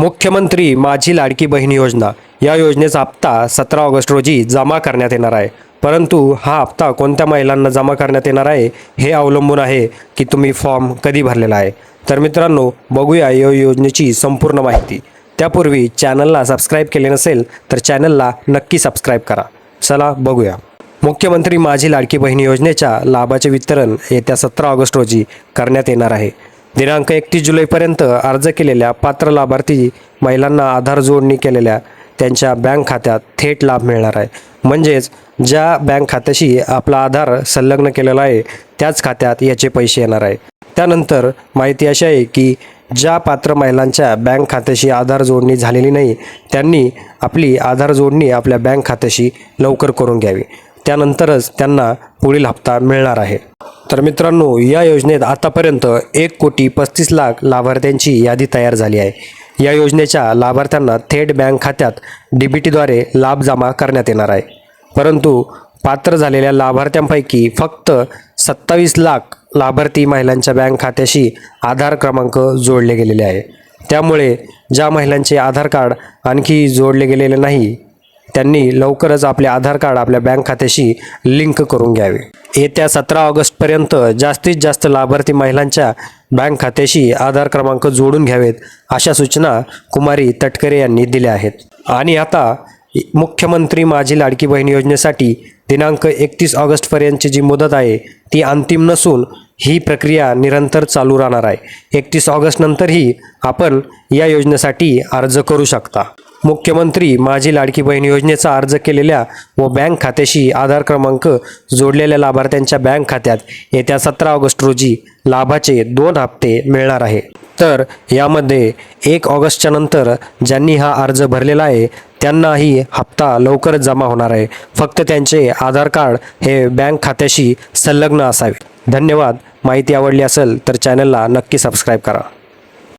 मुख्यमंत्री माझी लाडकी बहीण योजना. या योजनेचा हप्ता सतरा ऑगस्ट रोजी जमा करण्यात येणार आहे. परंतु हा हप्ता कोणत्या महिलांना जमा करण्यात येणार आहे हे अवलंबून आहे की तुम्ही फॉर्म कधी भरलेला आहे. तर मित्रांनो बघूया या योजनेची संपूर्ण माहिती. त्यापूर्वी चॅनलला सबस्क्राईब केले नसेल तर चॅनलला नक्की सबस्क्राईब करा. चला बघूया. मुख्यमंत्री माझी लाडकी बहीण योजनेच्या लाभाचे वितरण येत्या सतरा ऑगस्ट रोजी करण्यात येणार आहे. दिनांक एकतीस जुलैपर्यंत अर्ज केलेल्या पात्र लाभार्थी महिलांना आधार जोडणी केलेल्या त्यांच्या बँक खात्यात थेट लाभ मिळणार आहे. म्हणजेच ज्या बँक खात्याशी आपला आधार संलग्न केलेला आहे त्याच खात्यात याचे पैसे येणार आहे. त्यानंतर माहिती अशी आहे की ज्या पात्र महिलांच्या बँक खात्याशी आधार जोडणी झालेली नाही त्यांनी आपली आधार जोडणी आपल्या बँक खात्याशी लवकर करून घ्यावी. त्यानंतरच त्यांना पुढील हप्ता मिळणार आहे. तर मित्रांनो या योजनेत आतापर्यंत एक कोटी पस्तीस लाख लाभार्थ्यांची यादी तयार झाली आहे. या योजनेच्या लाभार्थ्यांना थेट बँक खात्यात डी बी टीद्वारे लाभ जमा करण्यात येणार आहे. परंतु पात्र झालेल्या लाभार्थ्यांपैकी फक्त सत्तावीस लाख लाभार्थी महिलांच्या बँक खात्याशी आधार क्रमांक जोडले गेलेले आहे. त्यामुळे ज्या महिलांचे आधार कार्ड आणखी जोडले गेलेले नाही त्यांनी लवकरच आपले आधार कार्ड आपल्या बँक खात्याशी लिंक करून घ्यावे. येत्या सतरा ऑगस्टपर्यंत जास्तीत जास्त लाभार्थी महिलांच्या बँक खात्याशी आधार क्रमांक जोडून घ्यावेत अशा सूचना कुमारी तटकरे यांनी दिल्या आहेत. आणि आता मुख्यमंत्री माझी लाडकी बहीण योजनेसाठी दिनांक एकतीस ऑगस्टपर्यंतची जी मुदत आहे ती अंतिम नसून ही प्रक्रिया निरंतर चालू राहणार आहे. एकतीस ऑगस्टनंतरही आपण या योजनेसाठी अर्ज करू शकता. मुख्यमंत्री माझी लाडकी बहीण योजनेचा अर्ज केलेल्या व बँक खात्याशी आधार क्रमांक जोडलेल्या लाभार्थ्यांच्या बँक खात्यात येत्या सतरा ऑगस्ट रोजी लाभाचे दोन हप्ते मिळणार आहे. तर यामध्ये एक ऑगस्टच्या नंतर ज्यांनी हा अर्ज भरलेला आहे त्यांनाही हप्ता लवकरच जमा होणार आहे. फक्त त्यांचे आधार कार्ड हे बँक खात्याशी संलग्न असावे. धन्यवाद. माहिती आवडली असेल तर चॅनलला नक्की सबस्क्राईब करा.